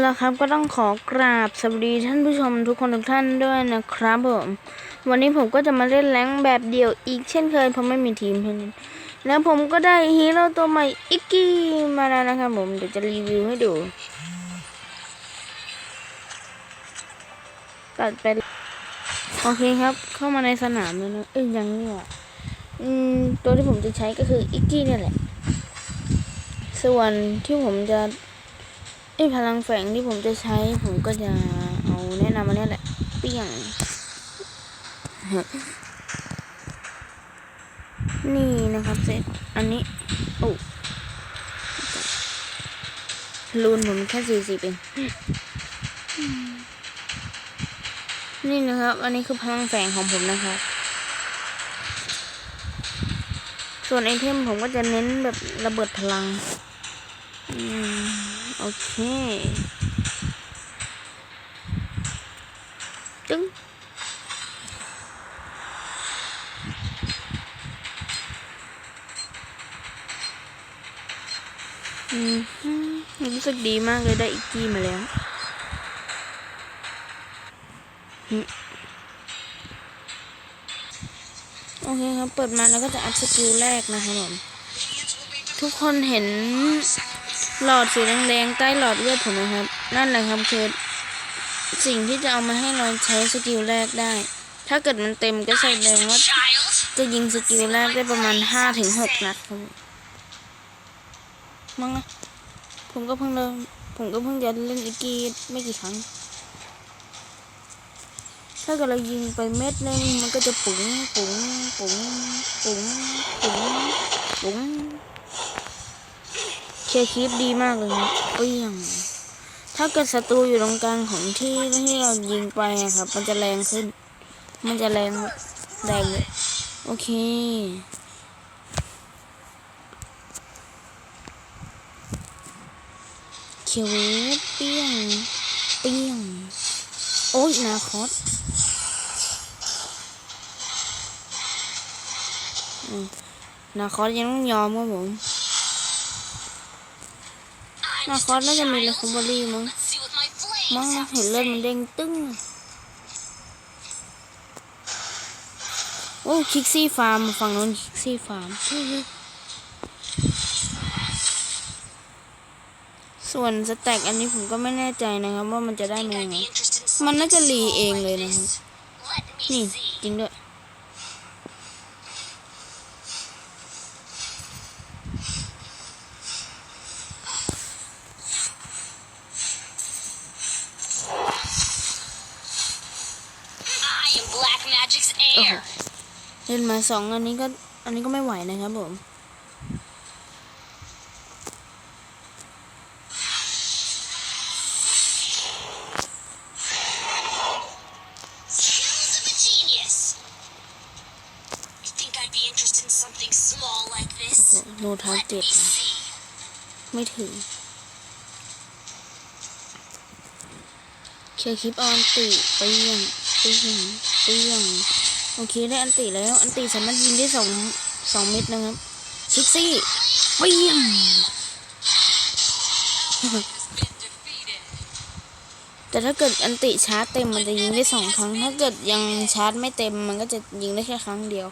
และครับก็ต้องขอกราบสวัสดีท่านผู้ชมทุกคนทุกท่านด้วยนะครับผมวันนี้ผมก็จะมาเล่นแรงแบบเดี่ยวอีกเช่นเคยเพราะไม่มีทีมให้เล่นแล้วผมก็ได้ฮีโร่ตัวใหม่อิกกี้มาแล้วนะครับผมเดี๋ยวจะรีวิวให้ดูตัดไปโอเคครับ เข้ามาในสนามแล้วนะเอ้ยยังนี่หว่าอืมตัวที่ผมจะใช้ก็คืออิกกี้เนี่ยแหละ ส่วนที่ผมจะ ไอ้พลังแฝงที่ผมจะใช้ผมก็จะเอาแนะนำมาเนี่ยแหละ เปี้ยง นี่นะครับเสร็จอันนี้โอ้รูนผมแค่สี่สิบเอง นี่นะครับ อันนี้คือพลังแฝงของผมนะครับ ส่วนไอเทมผมก็จะเน้นแบบระเบิดพลัง อืม โอเคตึ้งอืมรู้สึกดีมากเลยได้อีกกี้มาแล้วโอเคครับ เปิดมาแล้วก็จะอัพสกิลแรกนะครับผมทุกคนเห็น หลอดสีแดงๆใต้หลอดเลือดผมนะครับ นั่นแหละครับคือสิ่งที่จะเอามาให้เราใช้สกิลแรกได้ ถ้าเกิดมันเต็มก็แสดงว่าจะยิงสกิลแรกได้ประมาณห้าถึงหกนัดครับผมมั้งนะผมก็เพิ่งเริ่มผมก็เพิ่งจะเล่นอีกกีไม่กี่ครั้ง ถ้าเกิดเรายิงไปเม็ดนึงมันก็จะปุ๋งปุ๋งปุ๋งปุ๋งปุ๋งปุ๋ง เคลียร์คลิปดีมากเลยนะเปี้ยง ถ้าเกิดศัตรูอยู่ตรงกลางของที่ที่เรายิงไปอะครับ มันจะแรงขึ้น มันจะแรงแรงเลยโอเคเขียวเวเปี้ยง เปี้ยง โอ้ยนาคอสนาคอสยังต้องยอมครับผม นาคอสน่าจะมีเลคอมบอรี่มั้งมั้งนะเห็นเลือดมันเด้งตึ้งโอ้คิกซี่ฟาร์มฝั่งโน้นคิกซี่ฟาร์มส่วนสแต็กอันนี้ผมก็ไม่แน่ใจนะครับ ว่ามันจะได้มายังไงมันน่าจะรีเองเลยนะครับนี่จริงด้วย โอ้โห heir. เล่นมาสองอันนี้ก็ อันนี้ก็ไม่ไหวนะครับผม Skills of a genius. You think I'd be interested in something small like this? โนทา Let เจ็ด me see. ไม่ถึงเคลียร์คลิปเอาอันติไปเยี่ยงไปเยี่ยงไปเยี่ยง โอเคได้อันติแล้ว อันติสามารถยิงได้สองสองเม็ดนะครับชิกซี่ไปเยี่ยงแต่ถ้าเกิดอันติชาร์จเต็มมันจะยิงได้สองครั้ง ถ้าเกิดยังชาร์จไม่เต็มมันก็จะยิงได้แค่ครั้งเดียว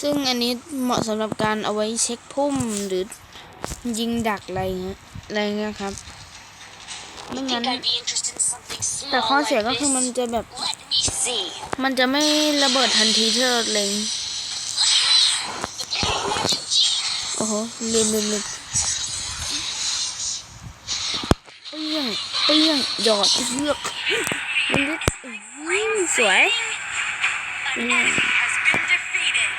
ซึ่งอันนี้เหมาะสำหรับการเอาไว้เช็คพุ่มหรือยิงดักอะไรเงี้ยอะไรเงี้ยครับไม่งั้น แต่ข้อเสียก็คือมันจะแบบ มันจะไม่ระเบิดทันทีที่เราเล็ง โอ้โหลืมลืมลืมเปี้ยงเปี้ยงหยอดเลือกมันนิดอื้อสวยอืม Has been defeated.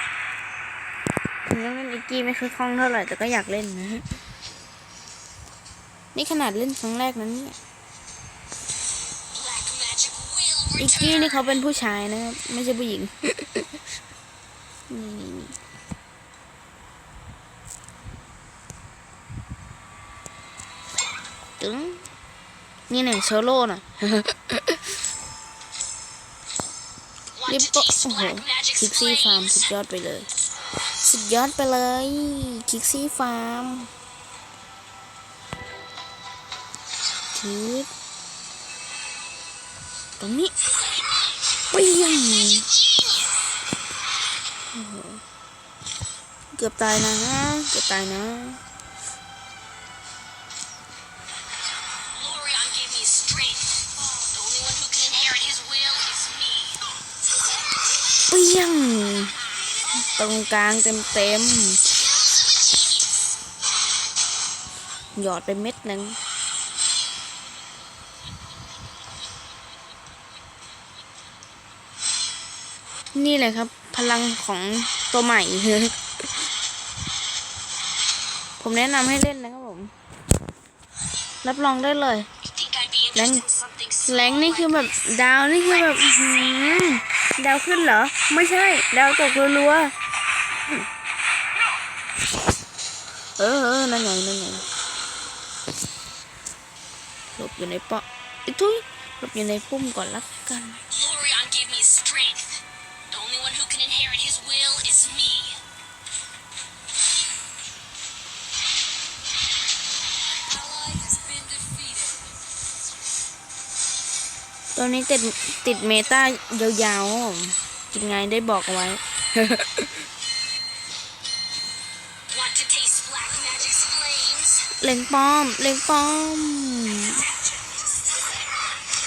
ถึงเล่นอีกกี้ไม่ค่อยคล่องเท่าไหร่แต่ก็อยากเล่นนะฮะ นี่ขนาดเล่นครั้งแรกนั้นเนี่ย อีกกี้นี่เขาเป็นผู้ชายนะครับ ไม่ใช่ผู้หญิง นี่นี่นี่ตึงนี่หนึ่งโซโล่น่ะลิปโปโอ้โหคิกซี่ฟาร์มสุดยอดไปเลย สุดยอดไปเลยคิกซี่ฟาร์มชืด ตรงนี้เปี้ยงโอ้โหเกือบตายนะ เกือบตายนะ Lorion gave me strength. The only one who can inherit his will is me. เปี้ยง ตรงกลางเต็มเต็มๆหยอดไปเม็ดหนึ่ง นี่แหละครับ พลังของตัวใหม่ ผมแนะนำให้เล่นนะครับผม รับรองได้เลย You think I'd be interested in something แรงนี่คือแบบดาวนี่คือแบบดาวขึ้นเหรอ ไม่ใช่ ดาวตกรัวๆเออเออนั่นไงนั่นไงหลบอยู่ในปะไอ้ทุยหลบอยู่ในพุ่มก่อนละกัน ตัวนี้ติดติดเมตายาวๆครับผมกินไงได้บอกเอาไว้ Want to taste black magic's flames? เล็งป้อม เล็งป้อม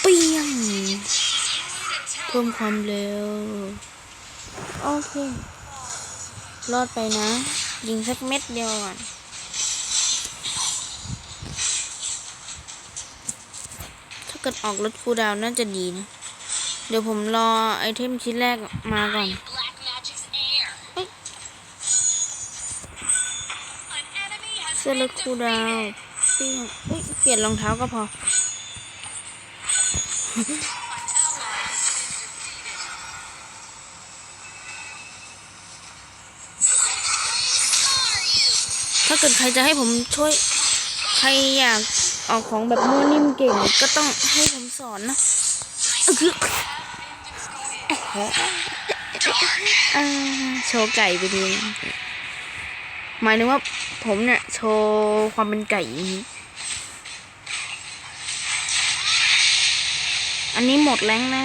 เปี้ยงเพิ่มความเร็ว โอเค รอดไปนะ ยิงสักเม็ดเดียวก่อน กิดออกรถคูดาวน่าจะดีนะ เดี๋ยวผมรอไอเทมชิ้นแรกมาก่อนเสื้อรถคูลดาวเปี้ยงอุ๊ยเปลี่ยนรองเท้าก็พอ ถ้าเกิดใครจะให้ผมช่วย ใครอยาก ออกของแบบมั่วนิ่มเก่งก็ต้องให้ผมสอนนะอึกอ่าโชว์ไก่ไปดีหมายถึงว่าผมเนี่ยโชว์ความเป็นไก่ อันนี้หมดแรงนะ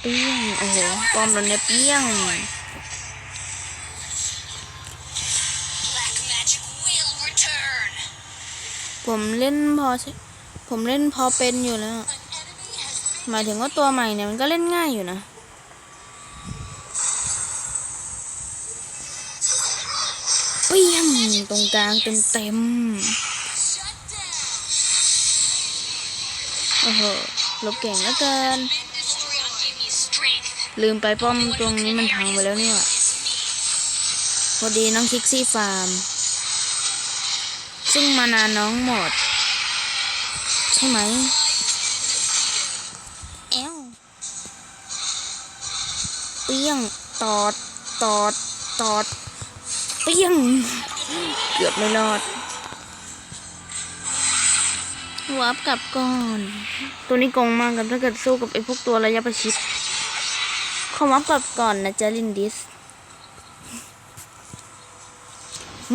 เปี้ยง โอ้โหปอมเราเนี่ยเปี้ยง ผมเล่นพอ ผมเล่นพอเป็นอยู่แล้ว หมายถึงว่าตัวใหม่เนี่ยมันก็เล่นง่ายอยู่นะ เปี้ยงตรงกลางเต็มเต็มโอ้โหลบเก่งแล้วเกิน ลืมไปป้อมตรงนี้มันพังไปแล้วเนี่ยพอดีน้องคิกซี่ฟาร์ม ซึ่งมานานน้องหมด ใช่ไหมแอวเปี้ยงตอดตอดตอดเปี้ยง เกือบไม่รอดวับกลับก่อน ตัวนี้โกงมากกับถ้าเกิดสู้กับไอ้พวกตัวระยะประชิดขอวับกลับก่อนนะจ๊ะลินดิส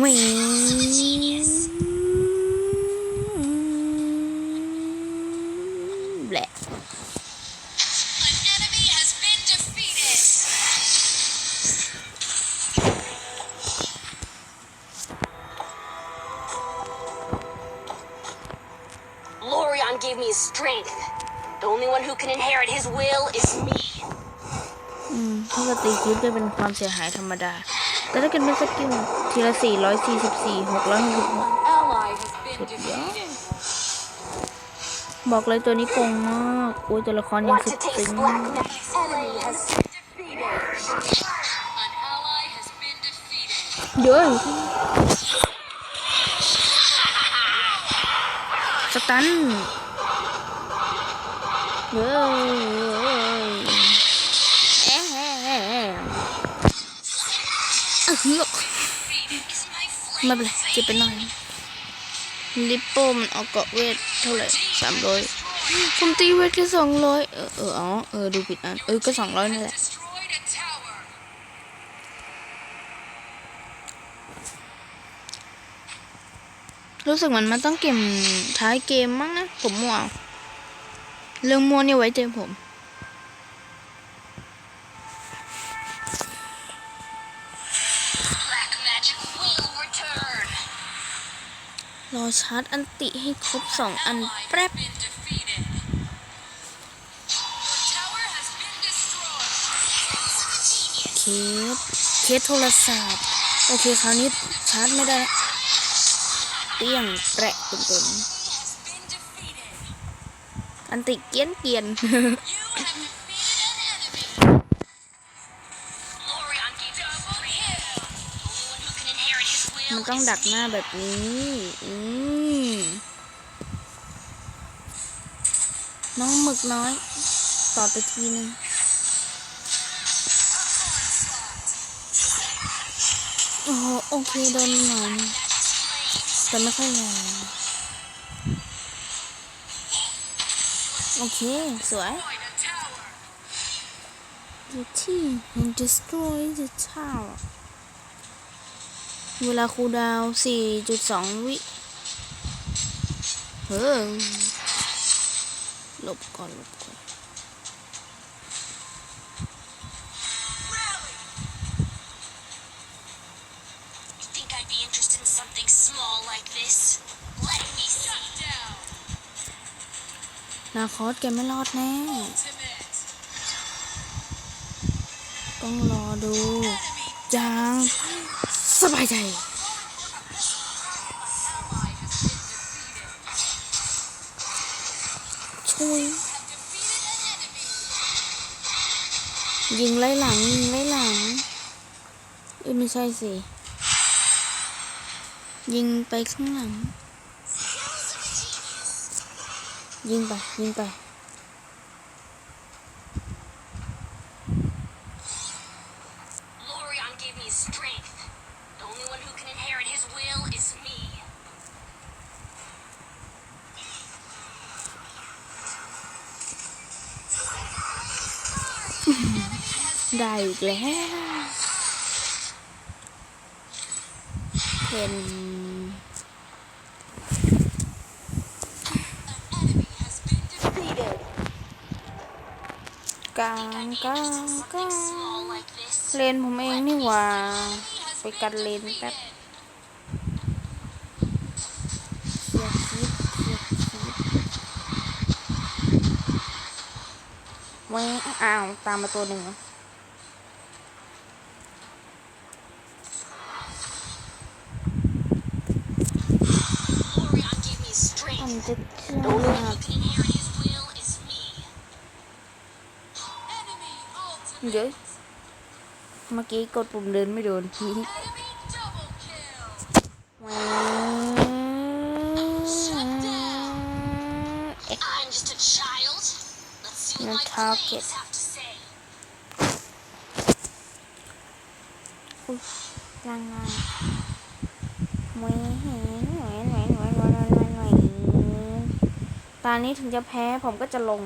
วิแความเสียหายธรรมดา แต่ถ้าเกิดเป็นสกิลทีละ 444 666สุดยอดบอกเลยตัวนี้โกงมากอุ้ยตัวละครยังสุดตึงเยอะสตันเยอะ ไม่เป็นไรเก็บไปหน่อยลิปโป้มันเอาเกาะเวทเท่าไหร่สามร้อยผมตีเวทแค่สองร้อยเออเอออ๋อเออดูผิดอันเออก็สองร้อยนั่แหละรู้สึกเหมือนมันต้องเก็บท้ายเกมมั้งนะผมมัวเรื่องมัวเนี่ยไว้ใจผม ชาร์จอันติให้ครบสองอันแป๊บเคสเคสโทรศัพท์ โอเค คราวนี้ชาร์จไม่ได้เตี้ยงแปะเต็มๆอันติเกียนเกียน ต้องดักหน้าแบบนี้ อืมน้องหมึกน้อย ต่อไปทีนึงโอ้โหโอเคโดนหน่อยแต่ไม่ค่อยแรงโอเค สวย The team and destroy the tower เวลาคูลดาวน์4.2 วิเฮ้ยหลบก่อนหลบก่อน You think I'd be interested in something small like this? Let me shut down. นาคอสแกไม่รอดแน่ Ultimate. ต้องรอดู Enemy จาง สบายใจช่วยยิงไล่หลังยิงไล่หลังเอ้ยไม่ใช่สิยิงไปข้างหลัง ยิงไป ยิงไป ได้อีกแล้วเป็น Enemy has been defeated. กลาง I'd be กลาง interested in กลา something ง small like this. เลนผมเองนี่หว่า ไปกันเลนแป๊บ อ้าวตามมาตัวหนึ่งมันจะเชื่อเดี๋ยวเมื่อกี้กดปุ่มเดินไม่โดนทีว้า your target. ตอนนี้ถึงจะแพ้ผมก็จะลง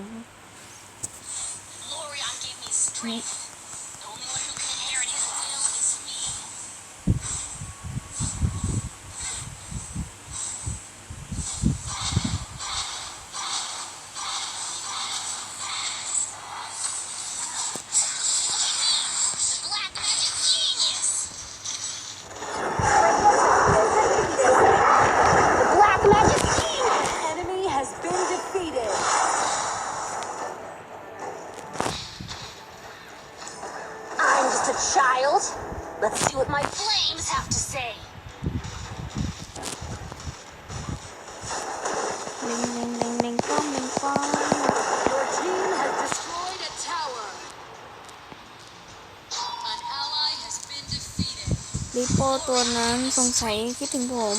ตัวนั้นสงสัยคิดถึงผม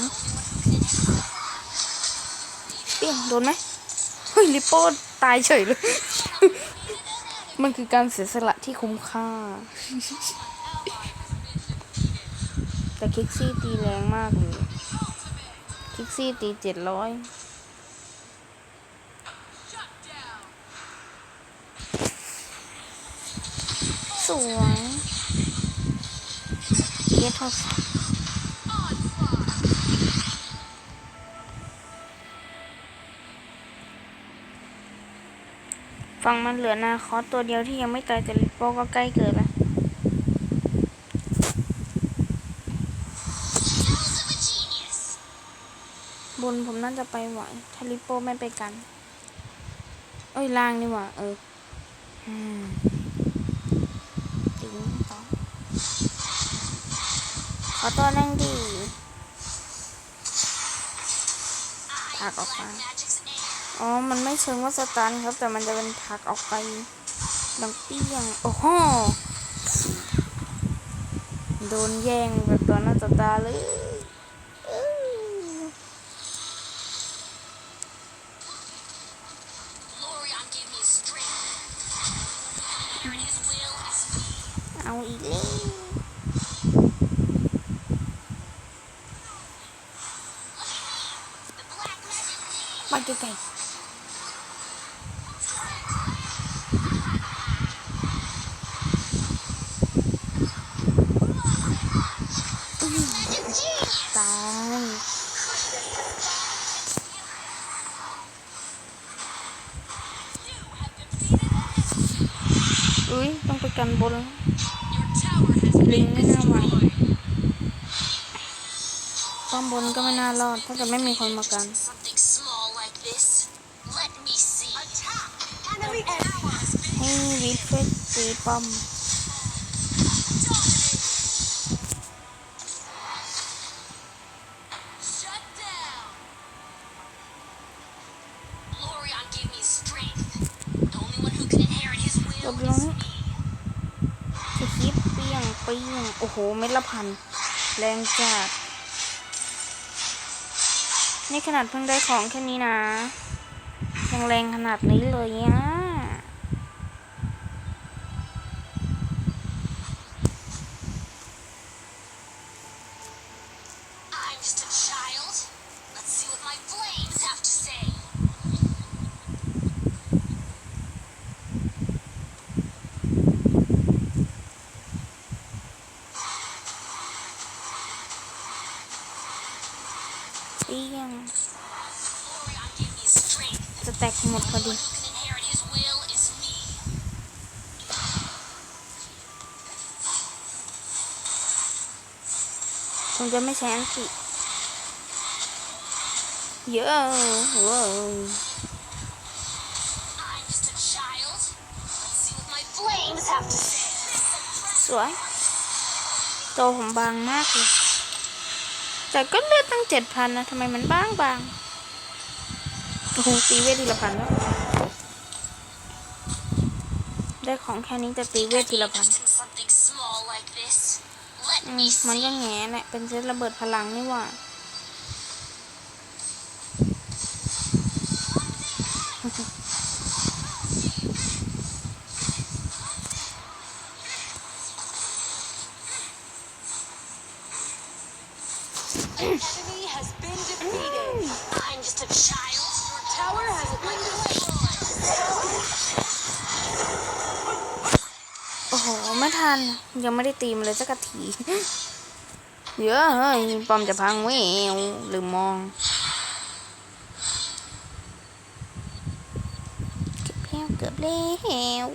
เปี้ยงโดนไหมเฮ้ยลิโป้ตายเฉยเลย มันคือการเสียสละที่คุ้มค่า แต่คิกซี่ตีแรงมากเลยคิกซี่ตีเจ็ดร้อยสวยเกทอส ฝั่งมันเหลือนาคอสตัวเดียวที่ยังไม่ตายแต่ลิปโป้ก็ใกล้เกิดแล้ว Skills of a genius. บนผมน่าจะไปไหวถ้าลิปโป้ไม่ไปกัน เอ้ยล่างนี่หว่า เอออืมถึงต่อขอตัวนั่งดี I Tag off Black man. Magic's heir. อ๋อ มันไม่เชิงว่าสตันครับ แต่มันจะเป็นผักออกไปดังเปี้ยง โอ้โห โดนแย่งแบบตัวหน้าตาเลยายอุ้ยต้องไปกันบน Your tower has ลิงไม่น่าไหวป้อมบนก็ไม่น่ารอด ถ้าจะไม่มีคนมากัน something small like this. Let me see. Attack! Enemy tower has been ให้วิทเฟสตีป้อม อ้โห เม็ดละพัน แรงจัด นี่ขนาดเพิ่งได้ของแค่นี้นะ ยังแรงขนาดนี้เลยอะ I'm just a child. Let's see what my flames have to say. เปี้ยง Lorion gave me strength. จะแตกหมดพอ The ดี one who can inherit his will is me. ผม จะไม่ใช้อันติเยอะว้าวสวยโตผมบางมากเลย แต่ก็เลือดตั้งเจ็ดพันนะทำไมมันบางบางโอ้โหตีเวททีละพันแล้ว ได้ของแค่นี้แต่ตีเวททีละพัน มันก็แง่แหละเป็นเซตระเบิดพลังนี่หว่า โอ้โห ไม่ทัน ยังไม่ได้ตีมเลยสักทีเยอะเฮ้ยปอมจะพังเว้ยลืมมองเกือบแล้วเกือบแล้ว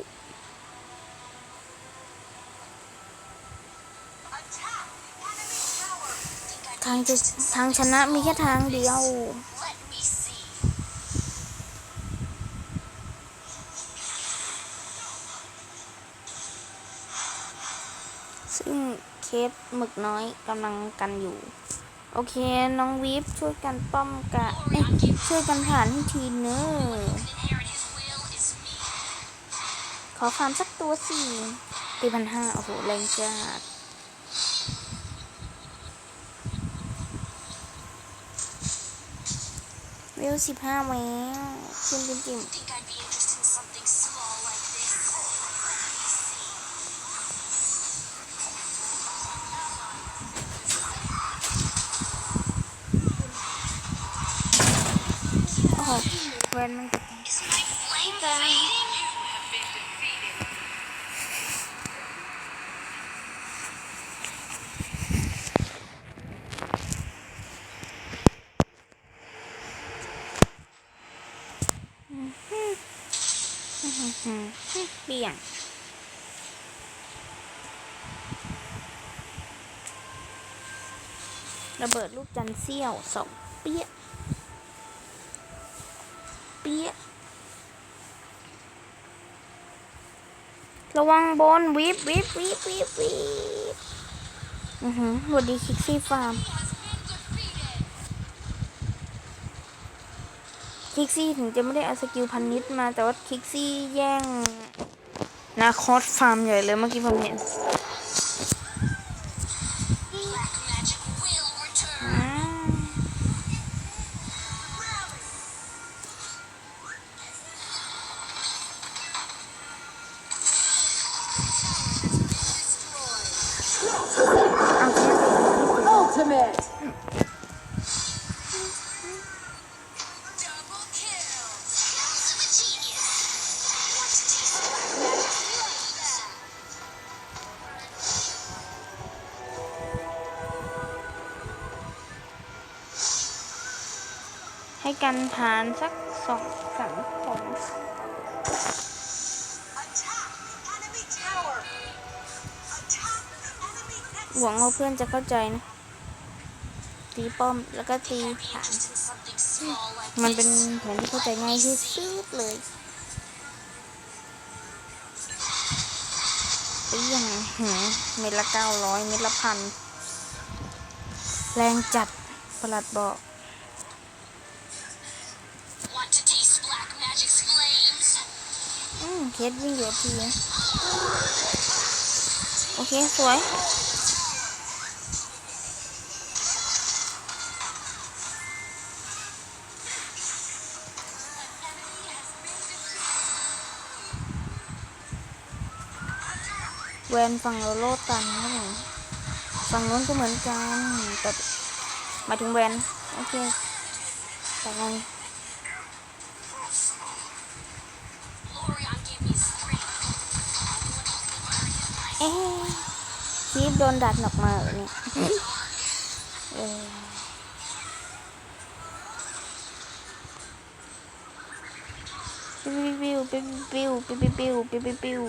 ทางจะทางชนะมีแค่ทางเดียว ซึ่งเคสหมึกน้อยกำลังกันอยู่ โอเคน้องวีฟช่วยกันป้อมกะช่วยกันผ่านทีเนอะขอฟามสักตัวสิตีพันห้าโอ้โหแรงจัดเวลสิบห้าแล้วจิ้มจิ้ม เปี้ยง ระเบิดลูกจันเสี้ยวสองเปี้ย เปี้ย ระวังบนวิบวิบวิบวิบวิบอือหือสวัสดีคิกซี่ฟาร์ม คิกซี่ถึงจะไม่ได้เอาสกิลพันนิดมาแต่ว่าคิกซี่แย่งนาคอสฟาร์มใหญ่เลยเมื่อกี้ผมเห็น Black magic will return. อืมเอาแค่ตัวนี้ Ultimate. กันทานสักสองสามคนหวังว่าเพื่อนจะเข้าใจนะ ตีป้อมแล้วก็ตีฐาน มันเป็นแผนที่เข้าใจง่ายที่สุดเลยเปี้ยงหือเม็ดละเก้าร้อยเม็ดละพัน แรงจัดประหลัดบอก เคสวิ่งเหลือทีนะโอเค สวยแวนฝั่งเราโลดตันครับผมฝั่งนู้นก็เหมือนกันแต่หมายถึงแวนโอเคแต่ไง เอ๊ะคีบโดนดัดออกมาเหรอเนี่ยเออปิ้วปิ้วปิ้วปิ้วปิ้วปิ้วปิ้วปิ้วปิ้ว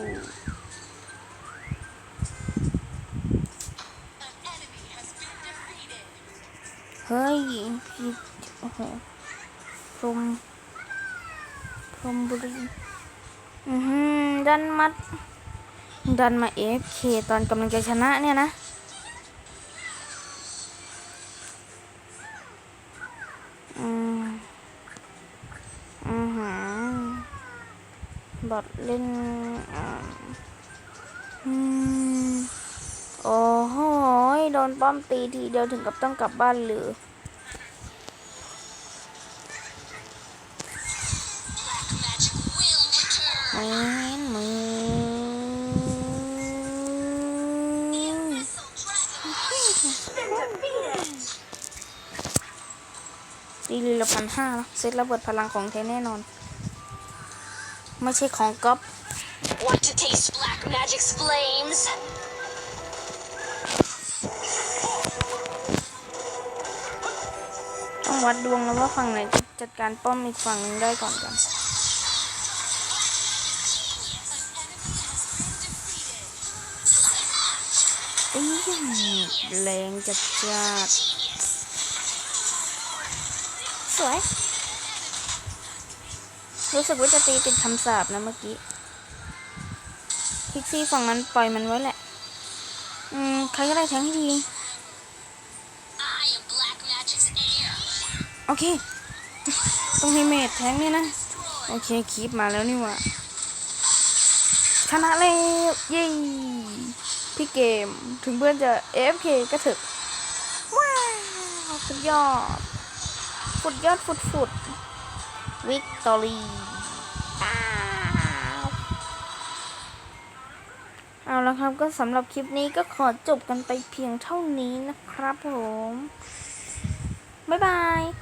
An enemy has been defeated. เฮ้ยพี่โอ้โหพรหมพรหมบุรีอือหือดันมัด ดันมาเอฟเคตอนกำลังจะชนะเนี่ยนะ อืม อือหือบอดเล่นอ่าอืม โอ้โหยโดนป้อมตีทีเดียวถึงกับต้องกลับบ้านหรือ Black magic will return. ไม่เห็นมือ Missile ีลีละพันห้าแล้วเซตระเบิดพลังของแท้แน่นอน ไม่ใช่ของก๊อปต้องวัดดวงแล้วว่าฝั่งไหนจะจัดการป้อมอีกฝั่งหนึ่งได้ก่อนกันอีแรงจัดจัด สวย รู้สึกว่าจะตีติดคำสาบนะเมื่อกี้พิกซี่ฝั่งนั้นปล่อยมันไว้แหละ อืม ใครก็ได้แทงให้ดีโอเค ต้องให้เมดแทงเนี่ยนะ โอเคคีปมาแล้วนี่ว่าชนะแล้วเย้พี่เกมถึงเพื่อนจะ AFK ก็ถอะว้าวสุดยอดุดยอดฟุดฟุดวิกตอรี่เอาละครับก็สำหรับคลิปนี้ก็ขอจบกันไปเพียงเท่านี้นะครับผม บ๊ายบาย